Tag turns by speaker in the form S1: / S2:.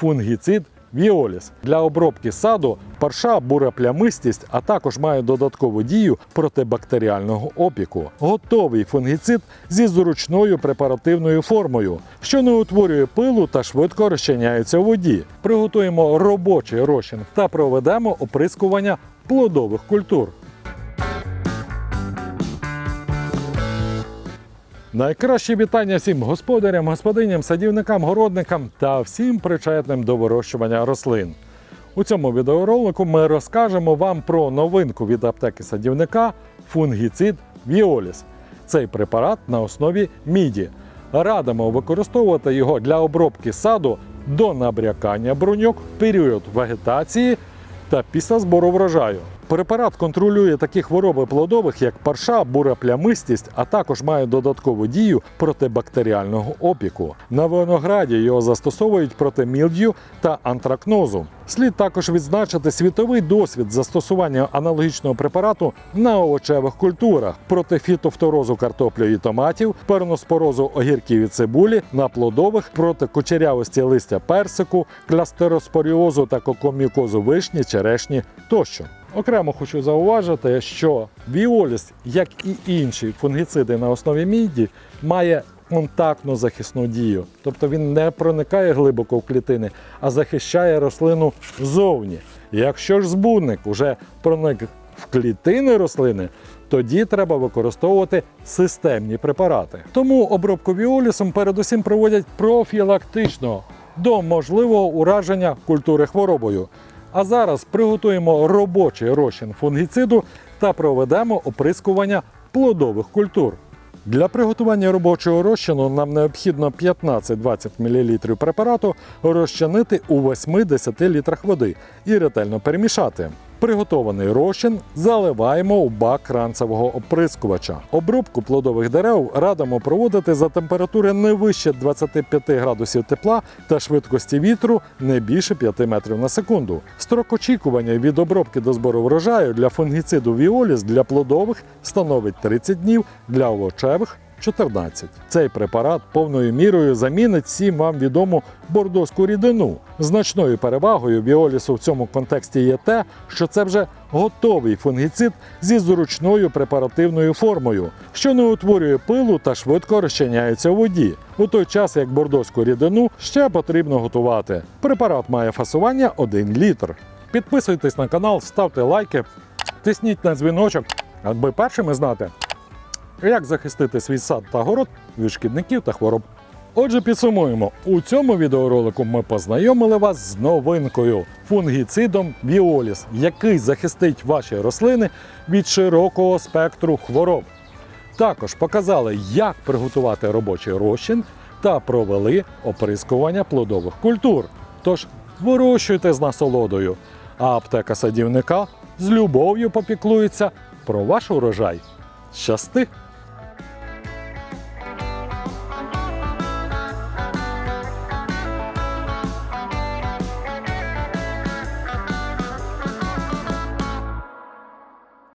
S1: фунгіцид Віоліс для обробки саду парша буреплямистість, а також має додаткову дію протибактеріального опіку. Готовий фунгіцид зі зручною препаративною формою, що не утворює пилу та швидко розчиняється у воді. Приготуємо робочий розчин та проведемо оприскування плодових культур. Найкраще вітання всім господарям, господиням, садівникам, городникам та всім причетним до вирощування рослин. У цьому відеоролику ми розкажемо вам про новинку від аптеки садівника фунгіцид Віоліс. Цей препарат на основі міді. Радимо використовувати його для обробки саду до набрякання бруньок, період вегетації та після збору врожаю. Препарат контролює такі хвороби плодових, як парша, буреплямистість, а також має додаткову дію протибактеріального опіку. На винограді його застосовують проти мілдю та антракнозу. Слід також відзначити світовий досвід застосування аналогічного препарату на овочевих культурах проти фітофторозу картоплі і томатів, перноспорозу огірків і цибулі, на плодових проти кучерявості листя персику, клястероспоріозу та кокомікозу вишні, черешні тощо. Окремо хочу зауважити, що Віоліс, як і інші фунгіциди на основі міді, має контактну захисну дію. Тобто він не проникає глибоко в клітини, а захищає рослину ззовні. Якщо ж збудник вже проник в клітини рослини, тоді треба використовувати системні препарати. Тому обробку віолісом передусім проводять профілактично до можливого ураження культури хворобою. А зараз приготуємо робочий розчин фунгіциду та проведемо оприскування плодових культур. Для приготування робочого розчину нам необхідно 15-20 мл препарату розчинити у 8-10 літрах води і ретельно перемішати. Приготований розчин заливаємо у бак ранцевого оприскувача. Обробку плодових дерев радимо проводити за температури не вище 25 градусів тепла та швидкості вітру не більше 5 метрів на секунду. Строк очікування від обробки до збору врожаю для фунгіциду Віоліс для плодових становить 30 днів, для овочевих 14. Цей препарат повною мірою замінить всім вам відому бордоську рідину. Значною перевагою Віолісу в цьому контексті є те, що це вже готовий фунгіцид зі зручною препаративною формою, що не утворює пилу та швидко розчиняється у воді. У той час як бордоську рідину ще потрібно готувати. Препарат має фасування 1 літр. Підписуйтесь на канал, ставте лайки, тисніть на дзвіночок, аби першими знати, як захистити свій сад та город від шкідників та хвороб. Отже, підсумуємо, у цьому відеоролику ми познайомили вас з новинкою фунгіцидом Віоліс, який захистить ваші рослини від широкого спектру хвороб. Також показали, як приготувати робочий розчин та провели оприскування плодових культур. Тож вирощуйте з насолодою, а аптека садівника з любов'ю попіклується про ваш урожай. Щасти!